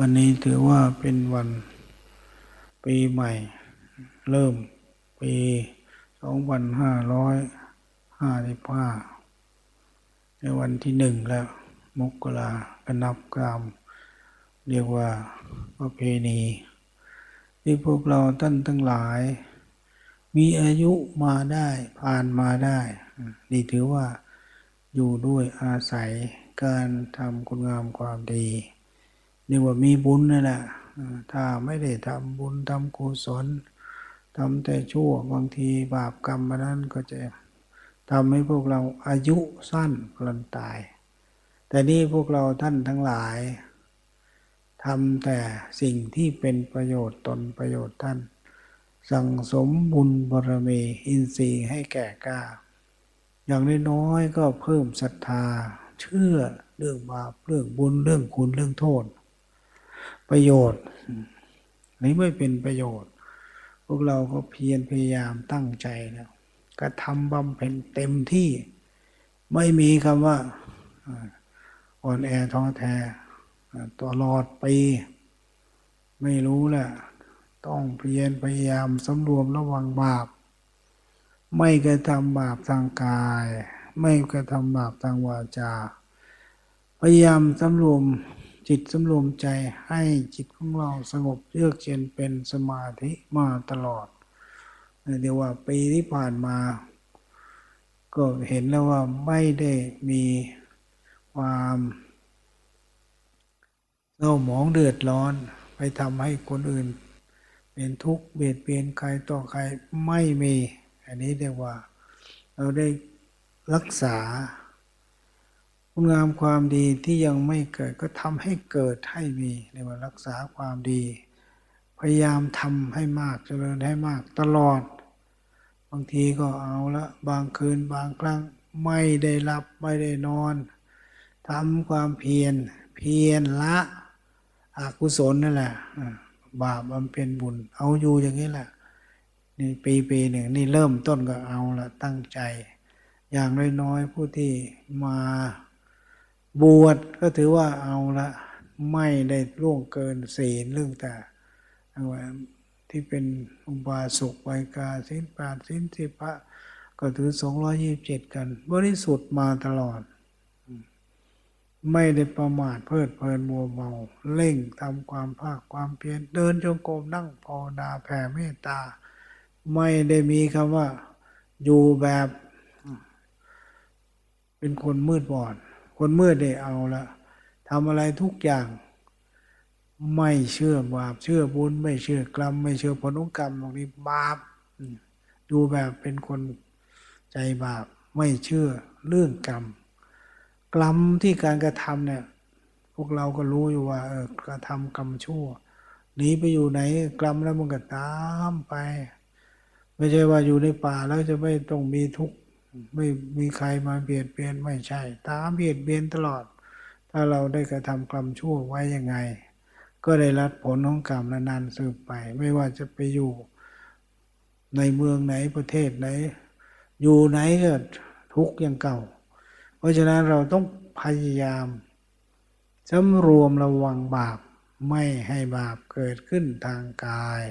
วันนี้ถือว่าเป็นวันปีใหม่ เริ่มปีสองพันห้าร้อยห้าสิบห้าในวันที่หนึ่งแล้วมกราก็นับกราม เรียกว่าประเพณีที่พวกเราท่านทั้งหลาย มีอายุมาได้ผ่านมาได้นี่ถือว่าอยู่ด้วยอาศัยการทำคุณงามความดี เรียกว่ามีบุญนั่นแหละถ้าไม่ได้ทำบุญทำกุศลทำแต่ชั่วบางทีบาปกรรมมานั้นก็จะทำให้พวกเราอายุสั้นพลันตาย แต่นี่พวกเราท่านทั้งหลายทำแต่สิ่งที่เป็นประโยชน์ตนประโยชน์ท่าน สั่งสมบุญบารมีอินทรีย์ให้แก่กล้า อย่างน้อยๆก็เพิ่มศรัทธา เชื่อเรื่องบาปเรื่องบุญเรื่องคุณเรื่องโทษ ประโยชน์หรือไม่เป็นประโยชน์ พวกเราก็เพียรพยายามตั้งใจแล้วกระทำบำเพ็ญเต็มที่ ไม่มีคำว่าอ่อนแอท้อแท้ตลอดปีไม่รู้แหละต้องเพียรพยายามสำรวมระวังบาป ไม่กระทำบาปทางกาย ไม่กระทำบาปทางวาจา พยายามสำรวม จิตสำรวมใจให้จิตของเราสงบเยือกเย็นเป็นสมาธิมาตลอดเดี๋ยวว่าปีที่ผ่านมา ก็เห็นแล้วว่าไม่ได้มีความเศร้าหมองเดือดร้อน ไปทำให้คนอื่น เป็นทุกข์เบียดเบียนใครต่อใครไม่มี อันนี้เรียกว่า เราได้รักษา คุณงามความดีที่ยังไม่เกิดก็ทำให้เกิดให้มีเรียกว่ารักษาความดี พยายามทำให้มากเจริญให้มากตลอด บางทีก็เอาละบางคืนบางครั้งไม่ได้หลับไม่ได้นอนทำความเพียรเพียรละอกุศลนั่นแหละบาปบำเพ็ญบุญ เอาอยู่อย่างนี้แหละนี่ปีปีหนึ่งนี่เริ่มต้นก็เอาละตั้งใจ อย่างน้อยๆผู้ที่มา บวชก็ถือว่าเอาละไม่ได้ล่วงเกินศีลเรื่องแต่ที่เป็นอุบาสกไวกาสินแปดสินสิพระก็ถือสองร้อยี่บเจ็ดกัน บริสุทธิ์มาตลอด ไม่ได้ประมาทเพลิดเพลินมัวเมา เร่งทำความภาคความเพียรเดินจงกรมนั่งภาวนาแผ่เมตตา ไม่ได้มีคำว่าอยู่แบบ เป็นคนมืดบอด คนมืดได้เอาละทำอะไรทุกอย่าง ไม่เชื่อบาปเชื่อบุญไม่เชื่อกรรม ไม่เชื่อผลของกรรมตรงนี้บาปดูแบบเป็นคนใจบาปไม่เชื่อเรื่องกรรม กรรมที่การกระทำเนี่ยพวกเราก็รู้อยู่ว่าเออกระทำกรรมชั่วหนีไปอยู่ไหนกรรมแล้วมันก็ตามไป ไม่ใช่ว่าอยู่ในป่าแล้วจะไม่ต้องมีทุกข์ ไม่มีใครมาเบียดเบียนไม่ใช่ ตามเบียดเบียนตลอด ถ้าเราได้กระทำกรรมชั่วไว้ยังไง ก็ได้รับผลของกรรมนานๆสืบไป ไม่ว่าจะไปอยู่ในเมืองไหนประเทศไหน อยู่ไหนก็ทุกข์อย่างเก่า เพราะฉะนั้นเราต้องพยายามสำรวมระวังบาปไม่ให้บาปเกิดขึ้นทางกาย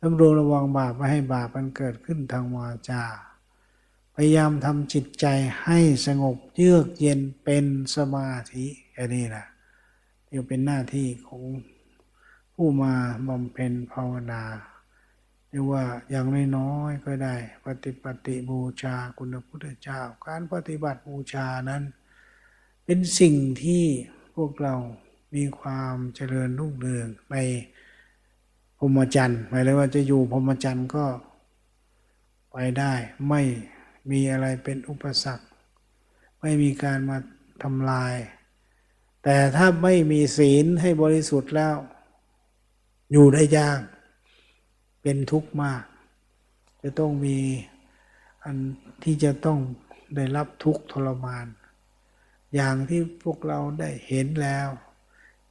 สำรวมระวังบาปไม่ให้บาปมันเกิดขึ้นทางวาจา พยายามทำจิตใจให้สงบเยือกเย็นเป็นสมาธิอันนี้แหละนี่เป็นหน้าที่ของผู้มาบำเพ็ญภาวนาเรียกว่าอย่างน้อยๆก็ได้ ปฏิปฏิบูชาคุณพุทธเจ้า การปฏิบัติบูชานั้น เป็นสิ่งที่พวกเรามีความเจริญรุ่งเรืองในพรหมจรรย์หมายเลยว่าจะอยู่พรหมจรรย์ก็ไปได้ไม่ มีอะไรเป็นอุปสรรค ไม่มีการมาทำลาย แต่ถ้าไม่มีศีลให้บริสุทธิ์แล้ว อยู่ได้ยาก เป็นทุกข์มาก จะต้องมีอันที่จะต้องได้รับทุกข์ทรมาน อย่างที่พวกเราได้เห็นแล้ว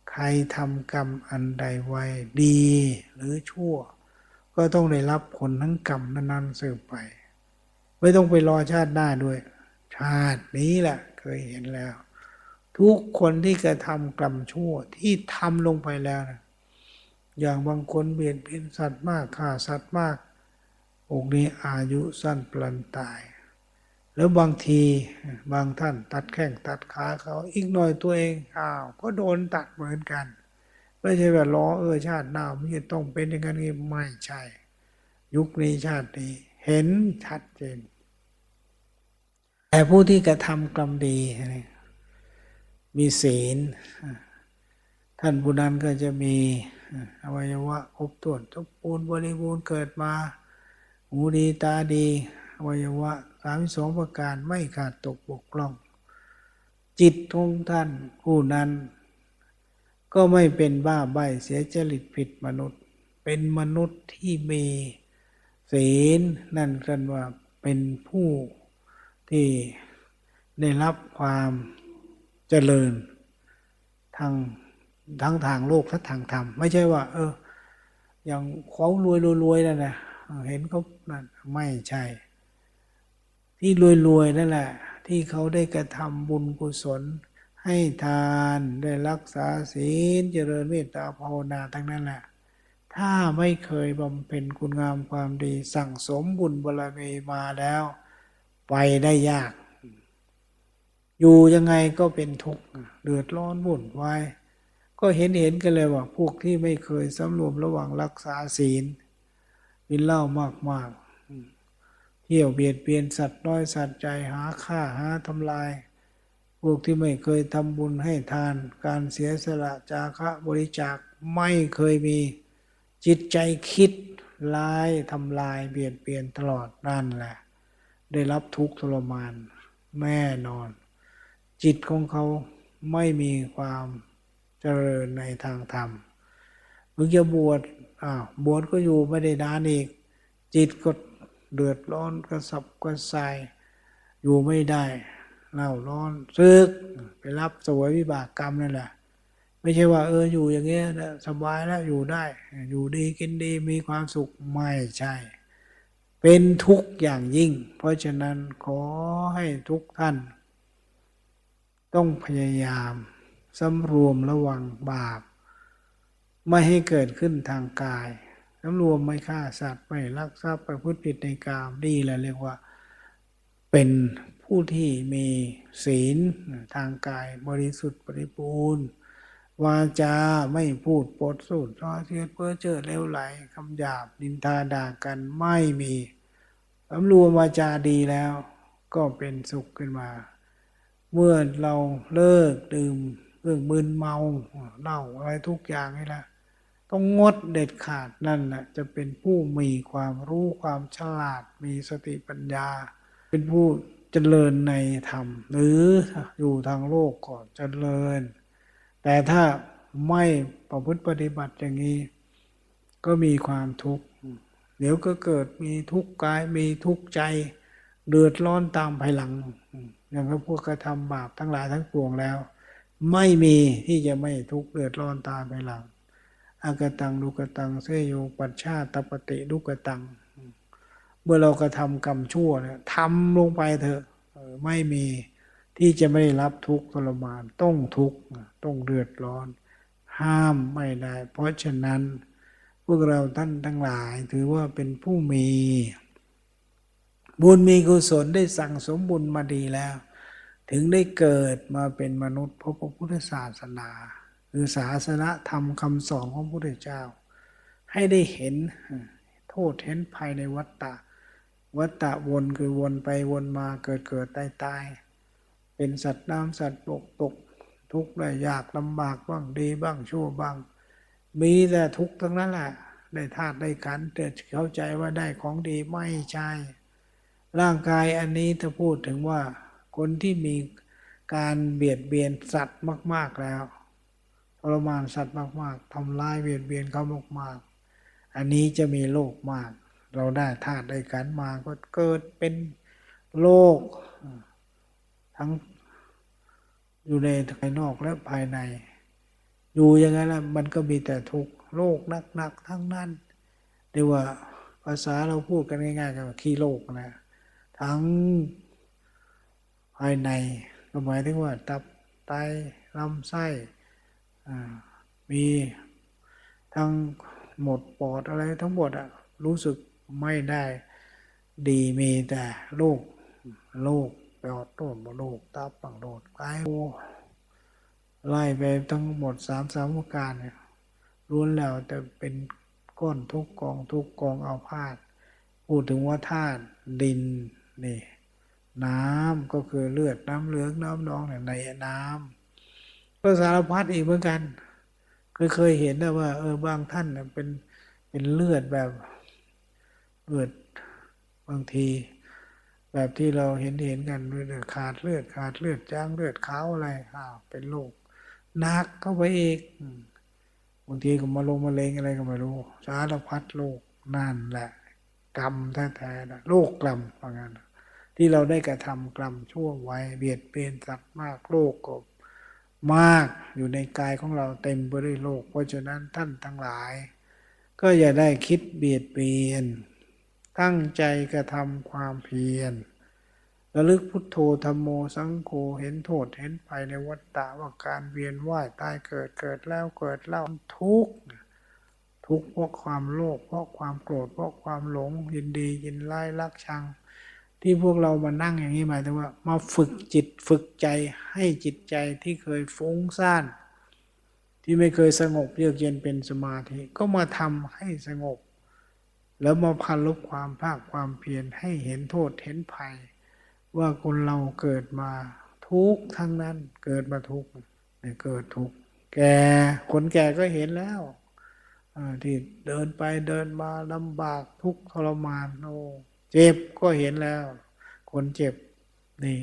ใครทำกรรมอันใดไว้ดีหรือชั่ว ก็ต้องได้รับผลทั้งกรรมนั้นๆสืบไป ไม่ต้องไปรอชาติหน้าด้วย ชาตินี้แหละเคยเห็นแล้ว ทุกคนที่กระทำกรรมชั่วที่ทำลงไปแล้วนะอย่างบางคนเบียดเบียนสัตว์มากฆ่าสัตว์มากองค์นี้อายุสั้นปลันตาย แล้วบางทีบางท่านตัดแข้งตัดขาเขาอีกหน่อยตัวเองอ้าวก็โดนตัดเหมือนกัน ไม่ใช่ว่าล้อเออชาติหน้ามันจะต้องเป็นอย่างนั้นไม่ใช่ ยุคนี้ชาตินี้ เห็นชัดเจน แต่ผู้ที่กระทำกรรมดี มีศีล ท่านผู้นั้นก็จะมีอวัยวะครบถ้วนสมบูรณ์บริบูรณ์เกิดมา หูดีตาดี อวัยวะสามสองประการไม่ขาดตกบกพร่อง จิตของท่านผู้นั้น ก็ไม่เป็นบ้าใบเสียจริตผิดมนุษย์ เป็นมนุษย์ที่มี ศีลนั่นกันว่าเป็นผู้ที่ได้รับความเจริญทางทั้งทางโลกและทางธรรม ไม่ใช่ว่า เออ อย่างเขารวยรวยแล้วนะเห็นเขานั่นไม่ใช่ ที่รวยรวยนั่นแหละ ที่เขาได้กระทำบุญกุศล ให้ทานได้รักษาศีลเจริญเมตตาภาวนาทั้งนั้นแหละ ถ้าไม่เคยบำเพ็ญคุณงามความดี สั่งสมบุญบารมีมาแล้ว ไปได้ยาก อยู่ยังไงก็เป็นทุกข์เดือดร้อนวุ่นวายก็เห็นเห็นกันเลยว่า พวกที่ไม่เคยสำรวมระหว่างรักษาศีลกินเหล้ามากมากเที่ยวเบียดเบียนสัตว์น้อยสัตว์ใจหาฆ่าหาทำลาย พวกที่ไม่เคยทำบุญให้ทาน การเสียสละจาคะบริจาคไม่เคยมี จิตใจคิดลายทำลายเบียดเบียนตลอดนั่นแหละ ได้รับทุกข์ทรมานแน่นอน จิตของเขาไม่มีความเจริญในทางธรรมมึงจะบวชอ้าวบวชก็อยู่ไม่ได้นานอีก จิตก็เดือดร้อนกระสับกระส่าย อยู่ไม่ได้เล่าร้อนซึกไปรับสวยวิบากกรรมนั่นแหละ ไม่ใช่ว่า เอออยู่อย่างเงี้ยสบายแล้วอยู่ได้ อยู่ดีกินดีมีความสุขไม่ใช่ เป็นทุกข์อย่างยิ่ง เพราะฉะนั้นขอให้ทุกท่าน ต้องพยายามสำรวมระวังบาป ไม่ให้เกิดขึ้นทางกายสำรวมไม่ฆ่าสัตว์ไม่ลักทรัพย์ประพฤติผิดในกามดีแหละเรียกว่า เป็นผู้ที่มีศีลทางกายบริสุทธิ์บริบูรณ์ วาจาไม่พูดปดสูดร้อเทียดเพื่อเจอเลวไหลคำหยาบนินทาด่ากันไม่มีสำรวมวาจาดีแล้ว ก็เป็นสุขขึ้นมา เมื่อเราเลิกดื่มเรื่องมึนเมาเหล้าอะไรทุกอย่างนี่แหละต้องงดเด็ดขาดนั่นแหละจะเป็นผู้มีความรู้ความฉลาดมีสติปัญญา เป็นผู้เจริญในธรรม หรืออยู่ทางโลกก่อนเจริญ แต่ถ้าไม่ประพฤติปฏิบัติอย่างนี้ ก็มีความทุกข์ เดี๋ยวก็เกิดมีทุกข์กายมีทุกข์ใจ เดือดร้อนตามภายหลัง อย่างพวกกระทำบาปทั้งหลายทั้งปวงแล้ว ไม่มีที่จะไม่ทุกข์เดือดร้อนตามภายหลังอากตังดุกตังเสยโยปัชชาตปฏิดุกตัง เมื่อเรากระทำกรรมชั่วเนี่ยทำลงไปเถอะไม่มี ที่จะไม่ได้รับทุกข์ทรมานต้องทุกข์ต้องเดือดร้อน ห้ามไม่ได้ เพราะฉะนั้น พวกเราท่านทั้งหลายถือว่าเป็นผู้มี บุญมีกุศลได้สั่งสมบุญมาดีแล้ว ถึงได้เกิดมาเป็นมนุษย์พบพระพุทธศาสนา คือศาสนาธรรมคำสอนของพระพุทธเจ้า ให้ได้เห็นโทษเห็นภัยในวัฏฏะวัฏฏะวนคือวนไปวนมาเกิดเกิดตายตาย เป็นสัตว์น้ำสัตว์บกตก ทุกข์ได้ยากลำบากบ้างดีบ้างชั่วบ้าง มีแต่ทุกข์ทั้งนั้นแหละได้ธาตุได้ขันแต่เข้าใจว่าได้ของดีไม่ใช่ ร่างกายอันนี้ถ้าพูดถึงว่า คนที่มีการเบียดเบียนสัตว์มาก ๆแล้วทรมานสัตว์มากๆทำลายเบียดเบียนเขามากๆอันนี้จะมีโลกมาก เราได้ธาตุได้ขันมาก็เกิดเป็นโลก ทั้งอยู่ในภายนอกและภายใน อยู่อย่างนั้นมันก็มีแต่ทุกโลกนักๆทั้งนั้นเรียกว่าภาษาเราพูดกันง่ายๆกับขี้โลกนะทั้งภายในก็หมายถึงว่าตับไตลำไส้มีทั้งหมดปอดอะไรทั้งหมดอะรู้สึกไม่ได้ดีมีแต่โรคโรค อดโรคโรคตับปังโรคไตโอ้ไล่ไปทั้งหมดสามสามประการเนี่ยล้วนแล้วแต่เป็นก้อนทุกกองทุกกองเอาพาดพูดถึงว่าธาตุดินนี่น้ำก็คือเลือดน้ำเหลืองน้ำนองเนี่ยในน้ำก็สารพัดอีกเหมือนกันเคยเคยเห็นนะว่าเออบางท่านเป็นเป็นเลือดแบบเลือดบางที แบบที่เราเห็นเห็นกันเลือดขาดเลือดขาดเลือดจ้างเลือดขาวอะไรอ้าวเป็นโรคหนักเข้าไปอีกอืมบางทีก็มาลงมาเลงอะไรก็ไม่รู้สารพัดโรคนั่นแหละ กรรมแท้ๆนะโลกกรรมว่างั้นที่เราได้กระทำกรรมชั่วไว้เบียดเบียนสัตว์มากโลกก็มากอยู่ในกายของเราเต็มไปด้วยโลกเพราะฉะนั้นท่านทั้งหลาย ก็อย่าได้คิดเบียดเบียน ตั้งใจกระทำความเพียรระลึกพุทโธธรรมโมสังโฆเห็นโทษเห็นภัยในวัฏฏะว่าการเวียนว่ายตายเกิดเกิดแล้วเกิดเล่าทุกข์ทุกข์เพราะความโลภเพราะความโกรธเพราะความหลงยินดียินไล่รักชัง ที่พวกเรามานั่งอย่างนี้หมายถึงว่า มาฝึกจิตฝึกใจให้จิตใจที่เคยฟุ้งซ่าน ที่ไม่เคยสงบเยือกเย็นเป็นสมาธิก็มาทำให้สงบ แล้วมาพันลบความภาคความเพียรให้เห็นโทษเห็นภัย ว่าคนเราเกิดมาทุกทั้งนั้นเกิดมาทุกเนี่ยเกิดทุกแก่คนแก่ก็เห็นแล้วที่เดินไปเดินมาลำบากทุกทรมานโอ้เจ็บก็เห็นแล้ว คนเจ็บนี่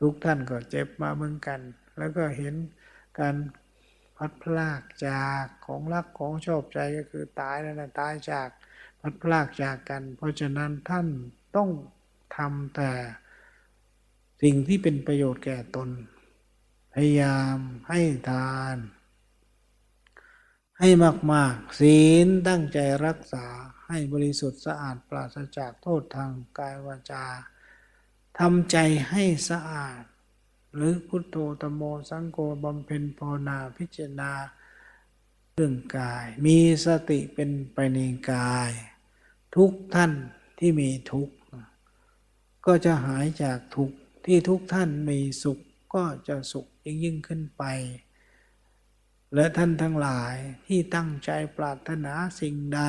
ทุกท่านก็เจ็บมาเหมือนกัน แล้วก็เห็นการพัดพลากจากของรักของชอบใจก็คือตายนั่นแหละตายจาก พัดพลากจากกัน เพราะฉะนั้นท่านต้องทำแต่สิ่งที่เป็นประโยชน์แก่ตน พยายามให้ทาน ให้มาก ๆ ศีลตั้งใจรักษาให้บริสุทธิ์สะอาดปราศจากโทษทางกายวาจาทำใจให้สะอาด หรือพุทโธตมโมสังโฆบำเพ็ญภาวนาพิจารณาเรื่องกาย มีสติเป็นไปในกาย ทุกท่านที่มีทุกข์ก็จะหายจากทุกข์ที่ทุกท่านมีสุขก็จะสุขยิ่งยิ่งขึ้นไป และท่านทั้งหลายที่ตั้งใจปรารถนาสิ่งใด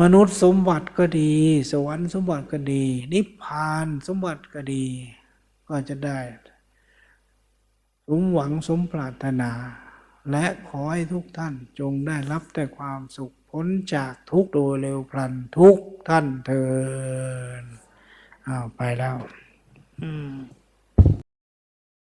มนุษย์สมบัติก็ดี สวรรค์สมบัติก็ดี นิพพานสมบัติก็ดี ก็จะได้สมหวังสมปรารถนา และขอให้ทุกท่านจงได้รับแต่ความสุข พ้นจากทุกโดยเร็วพลันทุกท่านเทินอ้าวไปแล้ว อืม